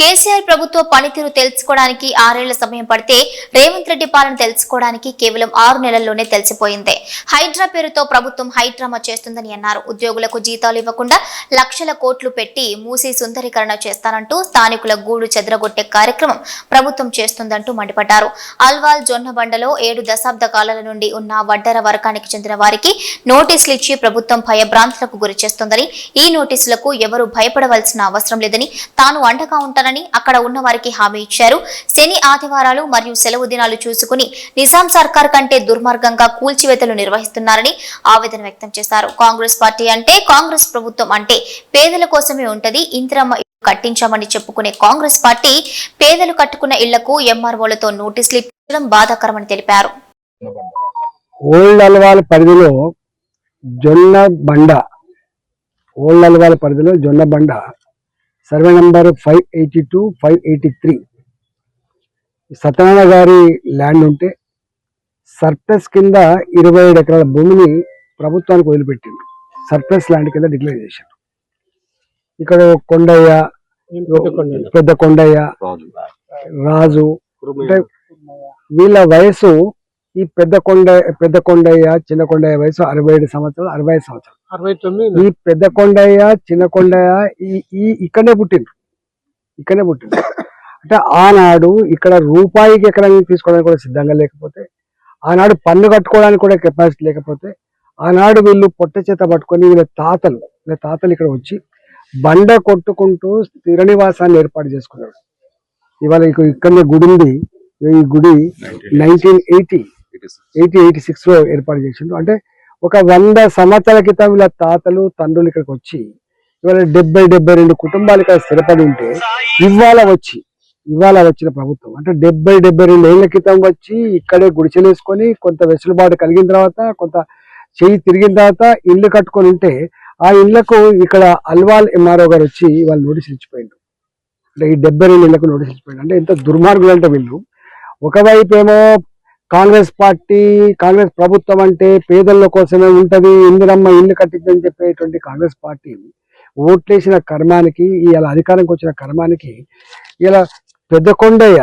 కేసీఆర్ ప్రభుత్వ పనితీరు తెలుసుకోవడానికి ఆరేళ్ళ సమయం పడితే రేవంత్ రెడ్డి పాలన తెలుసుకోవడానికి కేవలం ఆరు నెలల్లోనే తెలిసిపోయింది. హైడ్రా పేరుతో ప్రభుత్వం హైడ్రామా చేస్తుందని అన్నారు. ఉద్యోగులకు జీతాలు ఇవ్వకుండా లక్షల కోట్లు పెట్టి మూసి సుందరీకరణ చేస్తానంటూ స్థానికుల గూడు చెదరగొట్టే కార్యక్రమం ప్రభుత్వం చేస్తుందంటూ మండిపడ్డారు. అల్వాల్ జొన్నబండలో ఏడు దశాబ్ద కాలాల నుండి ఉన్న వడ్డర వర్గానికి చెందిన వారికి నోటీసులు ఇచ్చి ప్రభుత్వం భయభ్రాంతులకు గురి చేస్తుందని ఈ నోటీసులకు ఎవరు భయపడవలసిన అవసరం లేదని తాను అండగా ఉంటానని అక్కడ ఉన్న వారికి హామీ ఇచ్చారు. శని ఆదివారాలు మరియు సెలవు దినాలు చూసుకుని నిజాం సర్కార్ కంటే దుర్మార్గంగా కూల్చివేతలు నిర్వహిస్తున్నారని ఆవేదన వ్యక్తం చేశారు. కాంగ్రెస్ పార్టీ అంటే కాంగ్రెస్ ప్రభుత్వం అంటే పేదల కోసమే ఉంటది. ఇందిరమ్మ కట్టించామని చెప్పుకునే కాంగ్రెస్ పార్టీ పేదలు కట్టుకున్న ఇళ్ళకు ఎంఆర్ఓలతో నోటీసులు ఇప్పించడం బాధాకరమని తెలిపారు. ఓల్డ్ అల్వాల్ పరిధిలో జొన్న బండ ఓల్డ్ అల్వాల్ పరిధిలో Jonna Banda survey number five eighty two five eighty three. Satyanarayana గారి ల్యాండ్ ఉంటే సర్ప్లస్ కింద ఇరవై ఏడు ఎకరాల భూమిని ప్రభుత్వానికి వదిలిపెట్టిండు. సర్ప్లస్ ల్యాండ్ కింద డిక్లేర్ చేశారు. ఇక్కడ కొండయ్య పెద్ద కొండయ్య? రాజు. అంటే వీళ్ళ వయసు ఈ పెద్ద కొండ పెద్ద కొండయ్య చిన్న కొండయ్య వయసు అరవై ఏడు సంవత్సరాలు అరవై ఐదు సంవత్సరాలు. అరవై తొమ్మిది ఈ పెద్ద కొండయ్య చిన్న కొండయ్య ఈ ఈ ఇక్కడనే పుట్టిండ్రు. ఇక్కడనే పుట్టిండ్రు. అంటే ఆనాడు ఇక్కడ రూపాయికి ఎకరం తీసుకోవడానికి కూడా సిద్ధంగా లేకపోతే ఆనాడు పన్ను కట్టుకోవడానికి కూడా కెపాసిటీ లేకపోతే ఆనాడు వీళ్ళు పొట్ట చేత పట్టుకొని వీళ్ళ తాతలు వీళ్ళ తాతలు ఇక్కడ వచ్చి బండ కొట్టుకుంటూ స్థిర నివాసాన్ని ఏర్పాటు చేసుకున్నారు. ఇవాళ ఇక ఇక్కడనే గుడి ఉంది. ఈ గుడి నైన్టీన్ ఎయిటీ ఎయిటీ ఎయిటీ సిక్స్లో ఏర్పాటు చేసిండు అంటే ఒక వంద సంవత్సరాల క్రితం వీళ్ళ తాతలు తండ్రులు ఇక్కడికి వచ్చి ఇవాళ డెబ్బై డెబ్బై రెండు కుటుంబాలు ఇక్కడ స్థిరపడి ఉంటే ఇవాళ వచ్చి ఇవాళ వచ్చిన ప్రభుత్వం. అంటే డెబ్బై డెబ్బై రెండు ఏళ్ళ క్రితం వచ్చి ఇక్కడే గుడిచెలేసుకొని కొంత వెసులుబాటు కలిగిన తర్వాత కొంత చెయ్యి తిరిగిన తర్వాత ఇల్లు కట్టుకొని ఉంటే ఆ ఇళ్ళకు ఇక్కడ అల్వాల్ ఎంఆర్ఓ గారు వచ్చి వాళ్ళు నోటీసులు ఇచ్చిపోయిండు అంటే ఈ డెబ్బై రెండు ఇళ్ళకు నోటీసులు ఇచ్చిపోయిండు అంటే ఎంత దుర్మార్గులు అంటే వీళ్ళు. ఒకవైపు ఏమో కాంగ్రెస్ పార్టీ కాంగ్రెస్ ప్రభుత్వం అంటే పేదల కోసమే ఉంటుంది ఇందిరమ్మ ఇల్లు కట్టిందని చెప్పేటువంటి కాంగ్రెస్ పార్టీ ఓట్లేసిన కర్మానికి ఇలా అధికారంకి వచ్చిన కర్మానికి ఇలా పెద్ద కొండయ్య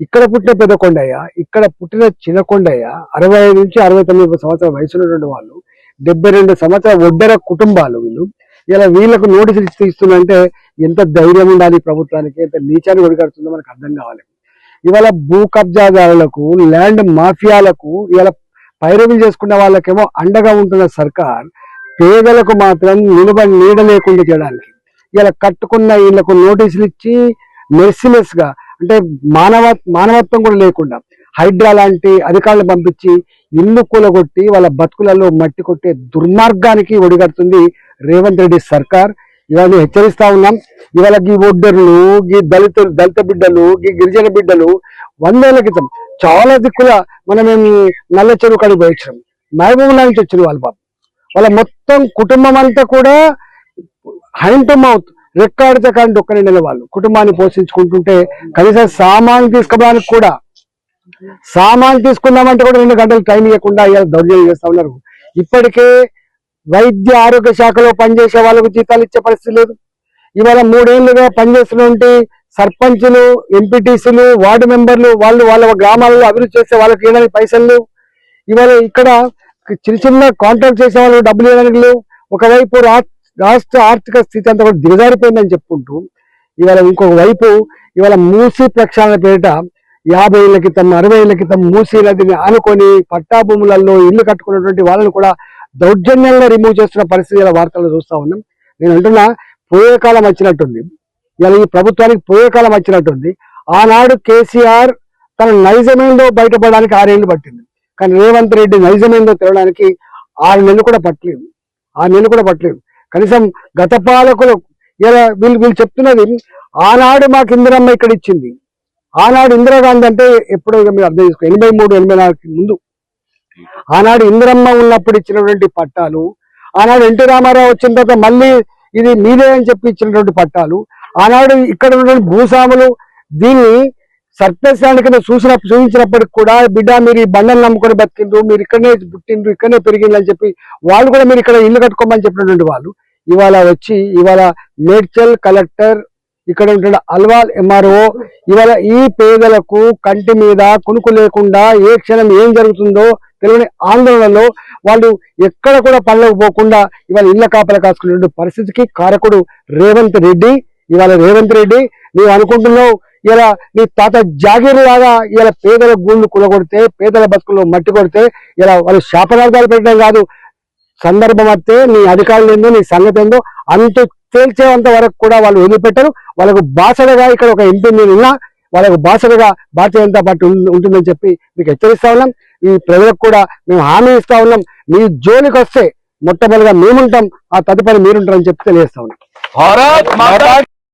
ఇక్కడ పుట్టిన పెద్ద కొండయ్య ఇక్కడ పుట్టిన చిన్న కొండయ్య అరవై ఐదు నుంచి అరవై తొమ్మిది సంవత్సరాల వయసు ఉన్నటువంటి వాళ్ళు డెబ్బై రెండు సంవత్సరాల ఒడ్డర కుటుంబాలు వీళ్ళు ఇలా వీళ్ళకు నోటీసులు ఇస్తూ ఇస్తుందంటే ఎంత ధైర్యం ఉండాలి ప్రభుత్వానికి ఎంత నీచాన్ని ఒడిగడుతుందో మనకు అర్థం కావాలి. ఇవాళ భూ కబ్జాదారులకు ల్యాండ్ మాఫియాలకు ఇవాళ పైరవీలు చేసుకున్న వాళ్ళకేమో అండగా ఉంటున్న సర్కార్ పేదలకు మాత్రం నిలబ నీడ లేకుండా చేయడానికి ఇలా కట్టుకున్న వీళ్ళకు నోటీసులు ఇచ్చి మెర్సిలెస్గా అంటే మానవ మానవత్వం కూడా లేకుండా హైడ్రా లాంటి అధికారులు పంపించి ఇల్లు కూలగొట్టి వాళ్ళ బతుకులలో మట్టి కొట్టే దుర్మార్గానికి ఒడిగడుతుంది రేవంత్ రెడ్డి సర్కార్. ఇవాళ హెచ్చరిస్తా ఉన్నాం. ఇవాళ గీ ఒడ్డర్లు గీ దళిత దళిత బిడ్డలు గీ గిరిజన బిడ్డలు వందేళ్ళ క్రితం చాలా దిక్కుల మనం నల్ల చెరువు కాడికి పోయి వచ్చాం మహబూబ్ నుంచి వచ్చిన వాళ్ళ పాపం. వాళ్ళ మొత్తం కుటుంబం అంతా కూడా హైన్ టు మౌత్ రెక్కాడితే కానీ ఒక్క నెల వాళ్ళు. కుటుంబాన్ని పోషించుకుంటుంటే కనీసం సామాన్ తీసుకోవడానికి కూడా సామాన్ తీసుకుందామంటే కూడా రెండు గంటలు టైం ఇవ్వకుండా ఇవాళ దౌర్జన్యం చేస్తా ఉన్నారు. ఇప్పటికే వైద్య ఆరోగ్య శాఖలో పనిచేసే వాళ్ళకు జీతాలు ఇచ్చే పరిస్థితి లేదు. ఇవాళ మూడేళ్ళుగా పనిచేస్తున్నటువంటి సర్పంచులు ఎంపీటీసీలు వార్డు మెంబర్లు వాళ్ళు వాళ్ళ గ్రామాలలో అభివృద్ధి చేసే వాళ్ళకి ఇవ్వడానికి పైసలు లేవు. ఇవాళ ఇక్కడ చిన్న చిన్న కాంట్రాక్ట్ చేసే వాళ్ళు డబ్బులు ఇవ్వడానికి లేవు. ఒకవైపు రాష్ట్ర ఆర్థిక స్థితి అంతా కూడా దిగజారిపోయిందని చెప్పుకుంటూ ఇవాళ ఇంకొక వైపు ఇవాళ మూసి ప్రక్షాళన పేరిట యాభై ఏళ్ళ క్రితం అరవై ఏళ్ళ క్రితం మూసీ నదిని ఆనుకొని పట్టా భూములలో ఇల్లు కట్టుకున్నటువంటి వాళ్ళను కూడా దౌర్జన్యంగా రిమూవ్ చేస్తున్న పరిస్థితి ఇలా వార్తల్లో చూస్తా ఉన్నాం. నేను అంటున్నా పోయే కాలం వచ్చినట్టుంది. ఇలా ఈ ప్రభుత్వానికి పోయే కాలం వచ్చినట్టుంది. ఆనాడు కేసీఆర్ తన నైజమేందో బయటపడడానికి ఆరేళ్ళు పట్టింది. కానీ రేవంత్ రెడ్డి నైజమేందో తినడానికి ఆరు నెలలు కూడా పట్టలేదు. ఆరు నెలలు కూడా పట్టలేదు. కనీసం గత పాలకులు ఇలా వీళ్ళు వీళ్ళు చెప్తున్నది ఆనాడు మాకు ఇందిరమ్మ ఇక్కడ ఇచ్చింది ఆనాడు ఇందిరాగాంధీ అంటే ఎప్పుడో ఇక మీరు అర్థం చేసుకో ఎనభై మూడు ఎనభై నాలుగు ముందు. ఆనాడు ఇందిరమ్మ ఉన్నప్పుడు ఇచ్చినటువంటి పట్టాలు ఆనాడు ఎన్టీ రామారావు వచ్చిన తర్వాత మళ్ళీ ఇది మీదే అని చెప్పి ఇచ్చినటువంటి పట్టాలు ఆనాడు ఇక్కడ ఉన్నటువంటి భూస్వాములు దీన్ని సర్ప్లస్ కింద చూసిన చూపించినప్పటికి కూడా బిడ్డ మీరు ఈ బండలు నమ్ముకొని బతికిండ్రు మీరు ఇక్కడనే పుట్టిండ్రు ఇక్కడనే పెరిగిండ్రు అని చెప్పి వాళ్ళు కూడా మీరు ఇక్కడ ఇల్లు కట్టుకోమని చెప్పినటువంటి వాళ్ళు. ఇవాళ వచ్చి ఇవాళ మేడ్చల్ కలెక్టర్ ఇక్కడ ఉంటున్న అల్వాల్ ఎంఆర్ఓ ఇవాళ ఈ పేదలకు కంటి మీద కునుకు లేకుండా ఏ క్షణం ఏం జరుగుతుందో తెలియని ఆందోళనలో వాళ్ళు ఎక్కడ కూడా పనులకు పోకుండా ఇవాళ ఇళ్ళ కాపలు కాసుకునే పరిస్థితికి కారకుడు రేవంత్ రెడ్డి. ఇవాళ రేవంత్ రెడ్డి నువ్వు అనుకుంటున్నావు ఇలా నీ తాత జాగీర్ లాగా ఇలా పేదల గూళ్ళు కులగొడితే పేదల బతుకుల్లో మట్టి కొడితే ఇలా వాళ్ళు శాపనార్థాలు పెట్టడం కాదు. సందర్భం వస్తే నీ అధికారులు ఏందో నీ సంగతి ఏందో అంత తేల్చేంత వరకు కూడా వాళ్ళు వదిలిపెట్టరు. వాళ్ళకు బాసడగా ఇక్కడ ఒక ఎంపీ మీరు ఉన్నా వాళ్ళకు బాసడగా భారతీయ జనతా పార్టీ ఉంటుందని చెప్పి మీకు హెచ్చరిస్తా ఉన్నాం. ఈ ప్రజలకు కూడా మేము హామీ ఇస్తా ఉన్నాం. మీ జోలికి వస్తే మొట్టమొదటిగా మేముంటాం. ఆ తదుపరి మీరుంటారని చెప్పి తెలియజేస్తా ఉన్నాం.